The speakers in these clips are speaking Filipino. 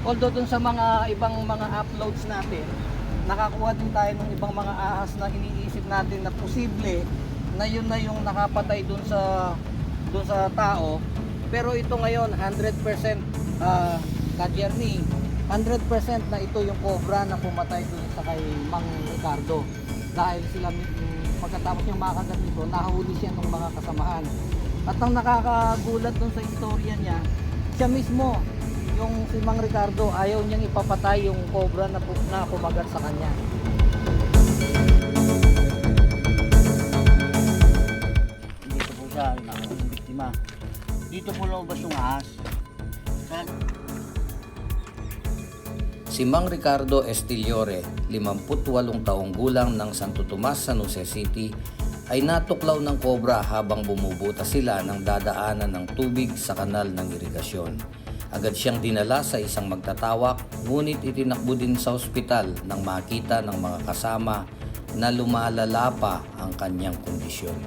Although dun sa mga ibang mga uploads natin, nakakuha din tayo ng ibang mga ahas na iniisip natin na posible na yun na yung nakapatay dun sa dun sa tao. Pero ito ngayon 100% uh, ka-journey, 100% na ito yung cobra na pumatay dun sa kay Mang Ricardo. Dahil sila pagkatapos yung makagat nito, nahuli siya ng mga kasamahan. At ang nakakagulat dun sa istorya niya, siya mismo, yung si Mang Ricardo, ayaw niyang ipapatay yung cobra na, na kumagat sa kanya. Dito po siya, nakuha ng biktima. Dito po lumabas yung ahas. Si Mang Ricardo Estiliore, 58 taong gulang ng Santo Tomas, San Jose City, ay natuklaw ng kobra habang bumubuta sila ng dadaanan ng tubig sa kanal ng irigasyon. Agad siyang dinala sa isang magtatawak, ngunit itinakbo din sa ospital nang makita ng mga kasama na lumalala pa ang kanyang kondisyon.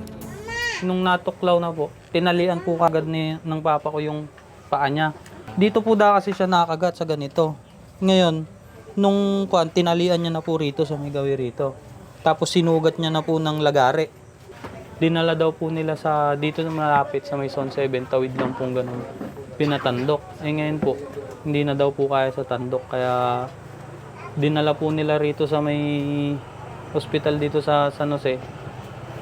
Nung natuklaw na po, tinalian po kagad ni, ng papa ko yung paa niya. Dito po da kasi siya nakagat sa ganito. Ngayon, nung kuan, tinalian niya na po rito sa may gawi rito. Tapos sinugat niya na po ng lagare. Dinala daw po nila sa dito na malapit sa may Zone 7, tawid lang pong ganun. Pinatandok. Eh ngayon po, hindi na daw po kaya sa tandok. Kaya dinala po nila rito sa may hospital dito sa San Jose.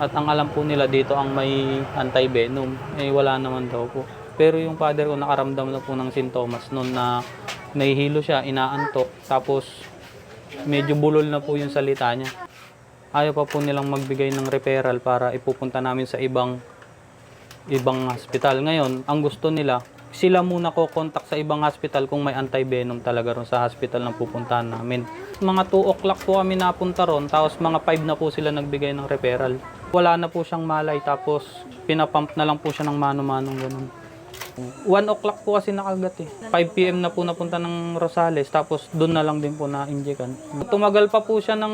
At ang alam po nila dito ang may anti-venom. Eh wala naman daw po. Pero yung father ko nakaramdam na po ng sintomas noon na nahihilo siya, inaantok. Tapos medyo bulol na po yung salita niya. Ayaw pa po nilang magbigay ng referral para ipupunta namin sa ibang ibang hospital. Ngayon, ang gusto nila, sila muna ko contact sa ibang hospital kung may anti-venom talaga ron sa hospital na pupuntahan namin. Mga 2 o'clock po kami napunta ron, tapos mga 5 na po sila nagbigay ng referral. Wala na po siyang malay, tapos pinapump na lang po siya ng mano-manong ganun. 1 o'clock po kasi nakagat eh. 5 p.m. na po napunta ng Rosales, tapos doon na lang din po na-injekan. Tumagal pa po siya ng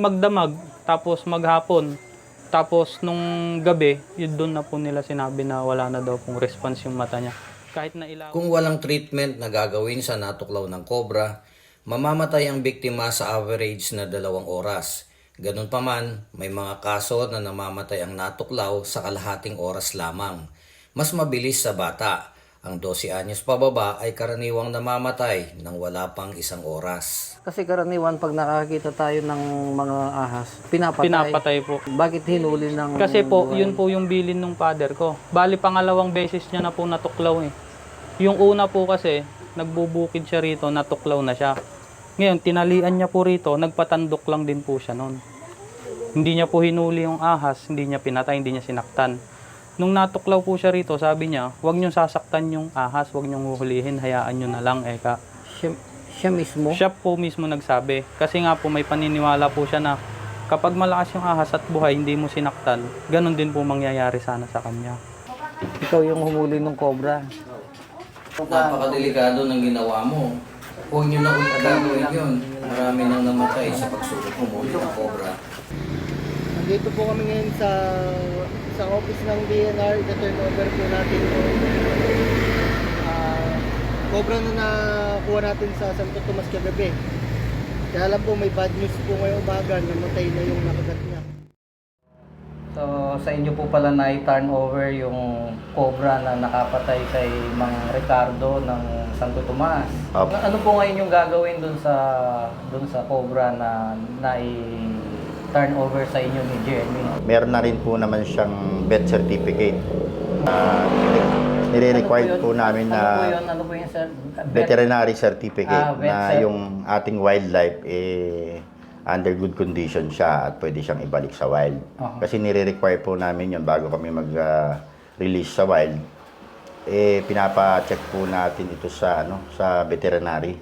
magdamag, tapos maghapon. Tapos nung gabi, yun doon na po nila sinabi na wala na daw pong response yung mata niya. Kahit na ilaw. Kung walang treatment na gagawin sa natuklaw ng cobra, mamamatay ang biktima sa average na dalawang oras. Ganun pa man, may mga kaso na namamatay ang natuklaw sa kalahating oras lamang. Mas mabilis sa bata. Ang 12 anyos pababa ay karaniwang namamatay ng wala pang isang oras. Kasi karaniwan pag nakakita tayo ng mga ahas, pinapatay. Pinapatay po. Bakit hinuli ng... Kasi po, yun po yung bilin ng father ko. Bali, pangalawang beses niya na po natuklaw eh. Yung una po kasi, nagbubukid siya rito, natuklaw na siya. Ngayon, tinalian niya po rito, nagpatandok lang din po siya noon. Hindi niya po hinuli yung ahas, hindi niya pinatay, hindi niya sinaktan. Nung natuklaw po siya rito, sabi niya, huwag niyong sasaktan yung ahas, huwag niyong huhulihin, hayaan niyo na lang, eka. Siya, siya mismo? Siya po mismo nagsabi. Kasi nga po may paniniwala po siya na kapag malakas yung ahas at buhay, hindi mo sinaktan, ganun din po mangyayari sana sa kanya. Ikaw yung humuli ng cobra. Napakadelikado ng ginawa mo. Huwag niyo na ulit gagawin yun. Marami nang namatay sa pagsulok mo muli ng cobra. Nandito po kami ngayon sa sa office ng DNR. Ito-turn over po natin yung ah, cobra na nakuha natin sa Santo Tomas kagabi. Kaya alam po may bad news po ngayong umaga. Namatay na yung nakagat niya. So sa inyo po pala na i-turn over yung cobra na nakapatay kay Mang Ricardo ng Santo Tomas. Opo. Ano po ngayon yung gagawin dun sa dun sa cobra na na turn over sa inyo ni Jeremy? Meron na rin po naman siyang birth certificate. Uh, nire-required po namin ano po na yun? Ano po yun, sir? veterinary certificate Ah, vet na cert. yung ating wildlife eh under good condition siya at pwede siyang ibalik sa wild. Aha. Kasi nire-require po namin yun bago kami mag-release sa wild. Eh pinapa-check po natin ito sa ano sa veterinary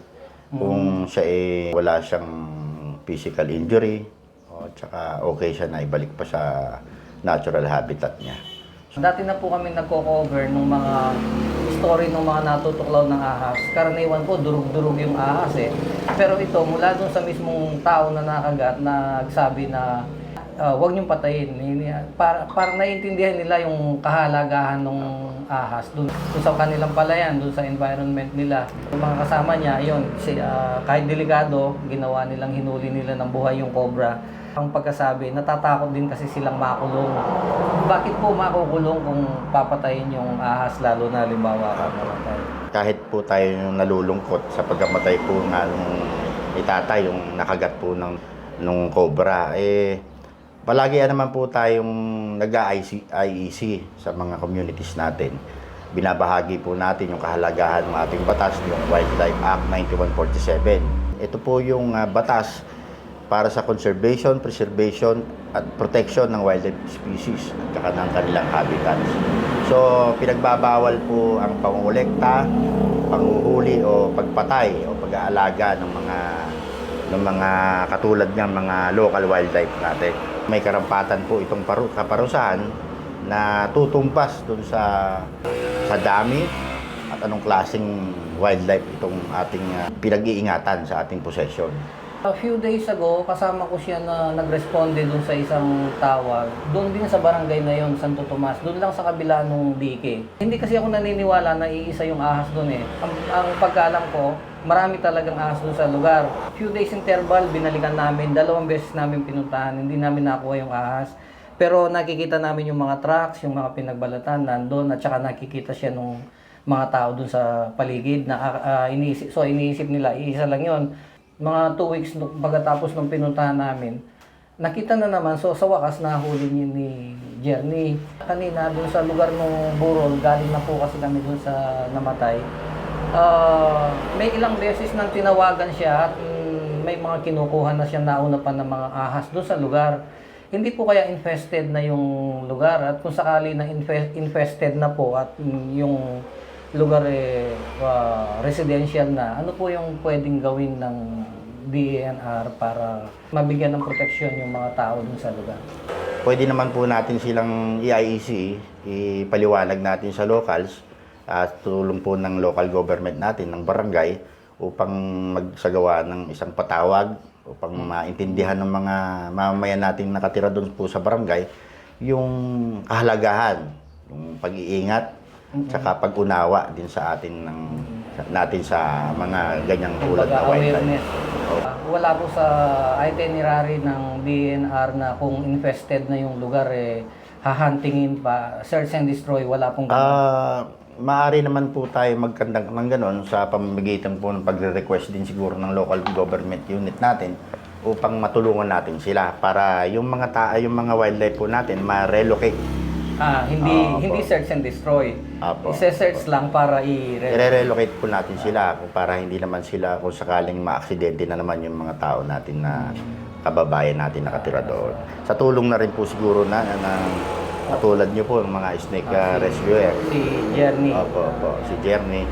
kung siya eh wala siyang physical injury o tsaka okay siya na ibalik pa sa natural habitat niya. Dati na po kami nagko-cover ng mga story ng mga natutuklaw ng ahas. Karaniwan po, durug-durug yung ahas eh. Pero ito, mula dun sa mismong tao na nakagat, nagsabi na ah, wag niyong patayin. Para, parang naiintindihan nila yung kahalagahan ng ahas dun, dun sa kanilang palayan, dun sa environment nila. Yung mga kasama niya, yun, si, ah, kahit delikado, ginawa nilang hinuli nila ng buhay yung cobra. Ang pagkasabi, natatakot din kasi silang makulong. Bakit po makukulong kung papatayin yung ahas, lalo na limbawa ka namatay? kahit po tayo yung nalulungkot sa pagkamatay po nga nung itatay, yung nakagat po ng nung cobra, eh, palagi naman po tayong nag-IEC sa mga communities natin. Binabahagi po natin yung kahalagahan ng ating batas, yung Wildlife Act 9147. Ito po yung ah, batas para sa conservation, preservation, at protection ng wildlife species at saka ng kanilang habitats. So, pinagbabawal po ang pangolekta, panghuhuli o pagpatay o pag-aalaga ng mga ng mga katulad ng mga local wildlife natin. May karampatan po itong paru kaparusahan na tutumpas dun sa sa dami at anong klaseng wildlife itong ating ah, pinag-iingatan sa ating possession. A few days ago, kasama ko siya na nagresponde dun sa isang tawag. Doon din sa barangay na yon, Santo Tomas. Doon lang sa kabila nung dike. Hindi kasi ako naniniwala na iisa yung ahas doon eh. Ang, ang pagkaalam ko, marami talagang doon sa lugar. Few days interval, binalikan namin. Dalawang beses namin pinuntahan. Hindi namin nakuha yung ahas. Pero nakikita namin yung mga trucks, yung mga pinagbalatan nandun. At saka nakikita siya nung mga tao dun sa paligid na ah, iniisip, so iniisip nila, iisa lang yon mga two weeks nung pagkatapos ng pinuntahan namin, nakita na naman, so sa wakas nahuli niya ni Jerny. Kanina dun sa lugar ng Burol, galing na po kasi kami dun sa namatay. Ah, may ilang beses nang tinawagan siya at mm, may mga kinukuha na siya nauna pa ng mga ahas doon sa lugar. Hindi po kaya infested na yung lugar at kung sakali na infe- infested na po at mm, yung lugar eh ah, residential na, ano po yung pwedeng gawin ng DENR para mabigyan ng proteksyon yung mga tao dun sa lugar? Pwede naman po natin silang i-IEC, ipaliwanag natin sa locals at tulong po ng local government natin, ng barangay, upang magsagawa ng isang patawag upang maintindihan ng mga mamamayan nating nakatira doon po sa barangay yung kahalagahan, yung pag-iingat, tsaka pag-unawa din sa atin ng natin sa mga ganyang tulad na awareness. Ah, wala po sa itinerary ng DNR na kung infested na yung lugar eh hahantingin pa, search and destroy, wala pong ganun. Ah, maaari naman po tayo magkandak ng ganon sa pamamagitan po ng pagre-request din siguro ng local government unit natin upang matulungan natin sila para yung mga ta yung mga wildlife po natin ma-relocate. Ah, hindi Ah, hindi opo. search and destroy. Apo. I-search lang para I-relocate po natin sila para hindi naman sila kung sakaling maaksidente na naman yung mga tao natin na kababayan natin nakatira doon. Sa tulong na rin po siguro na na katulad niyo po ng mga snake ah, rescuer. si Jerny. Opo, opo. Si Jerny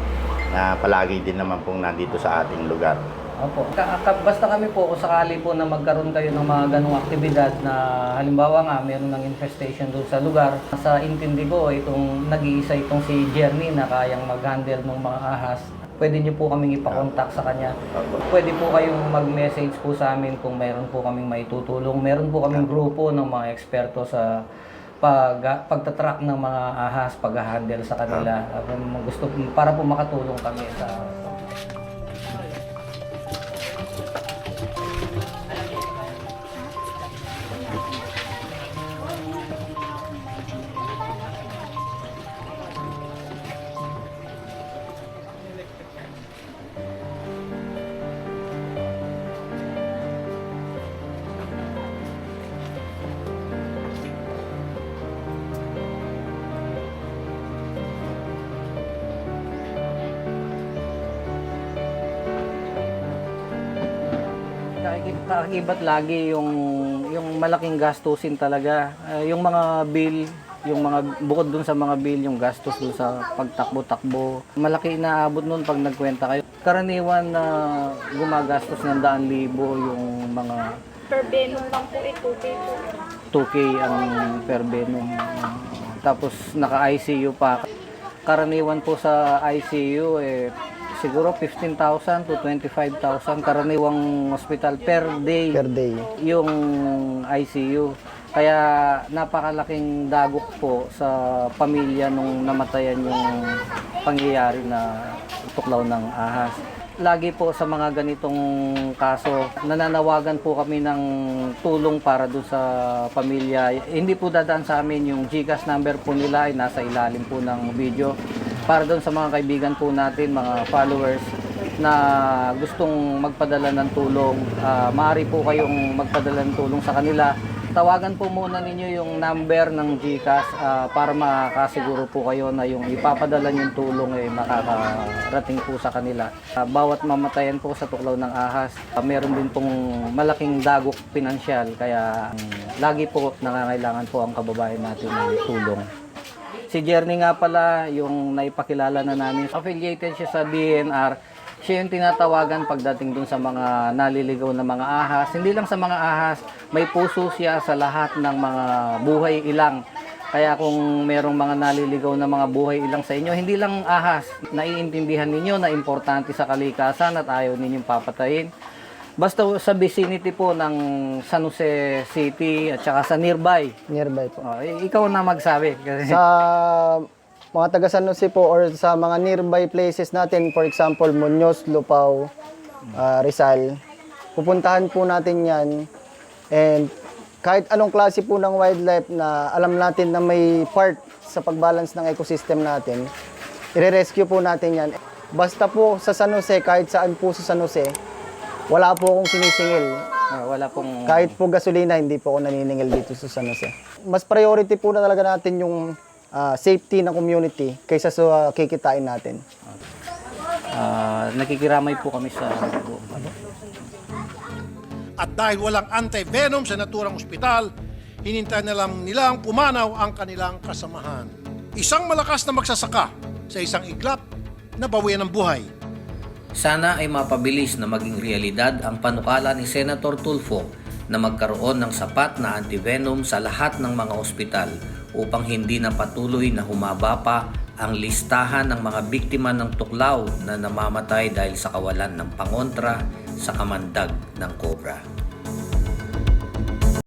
na palagi din naman pong nandito sa ating lugar. Opo. Ka- ka- basta kami po kung sakali po na magkaroon kayo ng mga ganong aktibidad na halimbawa nga meron ng infestation doon sa lugar. Sa intindi ko, itong nag-iisa itong si Jerny na kayang mag-handle ng mga ahas. Pwede niyo po kaming ipakontak sa kanya. Pwede po kayong mag-message po sa amin kung meron po kaming maitutulong. Meron po kaming grupo ng mga eksperto sa pag pagtatrack ng mga ahas, pag-handle sa kanila. Kung gusto para po makatulong kami sa Kakakibat lagi yung yung malaking gastusin talaga. Eh, yung mga bill, yung mga bukod dun sa mga bill, yung gastos dun sa pagtakbo-takbo. Malaki inaabot nun pag nagkwenta kayo. Karaniwan na gumagastos ng daan libo yung mga Per Venom lang po po. 2K ang per benum. Tapos naka-ICU pa. Karaniwan po sa ICU eh siguro 15,000 to 25,000 karaniwang hospital per day per day. yung ICU. Kaya napakalaking dagok po sa pamilya nung namatayan yung pangyayari na tuklaw ng ahas. Lagi po sa mga ganitong kaso, nananawagan po kami ng tulong para doon sa pamilya. Hindi po dadaan sa amin yung GCash number po nila ay nasa ilalim po ng video. Para doon sa mga kaibigan po natin, mga followers, na gustong magpadala ng tulong, ah, maaari po kayong magpadala ng tulong sa kanila. Tawagan po muna ninyo yung number ng GCash ah, para makasiguro po kayo na yung ipapadala yung tulong ay makakarating po sa kanila. Ah, bawat mamatayan po sa tuklaw ng ahas, ah, meron din pong malaking dagok pinansyal kaya mm, lagi po nangangailangan po ang kababayan natin ng tulong. Si Jerny nga pala, yung naipakilala na namin, affiliated siya sa DNR. Siya yung tinatawagan pagdating dun sa mga naliligaw na mga ahas. Hindi lang sa mga ahas, may puso siya sa lahat ng mga buhay ilang. Kaya kung merong mga naliligaw na mga buhay ilang sa inyo, hindi lang ahas, naiintindihan ninyo na importante sa kalikasan at ayaw ninyong papatayin. Basta sa vicinity po ng San Jose City at saka sa nearby. Nearby po. Oh, ikaw na magsabi. Kasi, Sa mga taga San Jose po or sa mga nearby places natin, for example, Muñoz, Lupao, ah, Rizal, pupuntahan po natin yan. And kahit anong klase po ng wildlife na alam natin na may part sa pagbalance ng ecosystem natin, i-rescue po natin yan. Basta po sa San Jose, kahit saan po sa San Jose, wala po akong sinisingil. ah, wala pong... Kahit po gasolina, hindi po ako naniningil dito sa San Jose. Mas priority po na talaga natin yung ah, safety ng community kaysa sa kikitain natin. ah, nakikiramay po kami sa... Ano? At dahil walang anti-venom sa naturang ospital, hinintay na lang nilang pumanaw ang kanilang kasamahan. Isang malakas na magsasaka sa isang iglap na bawian ng buhay. Sana ay mapabilis na maging realidad ang panukala ni Senator Tulfo na magkaroon ng sapat na antivenom sa lahat ng mga ospital upang hindi na patuloy na humaba pa ang listahan ng mga biktima ng tuklaw na namamatay dahil sa kawalan ng pangontra sa kamandag ng kobra.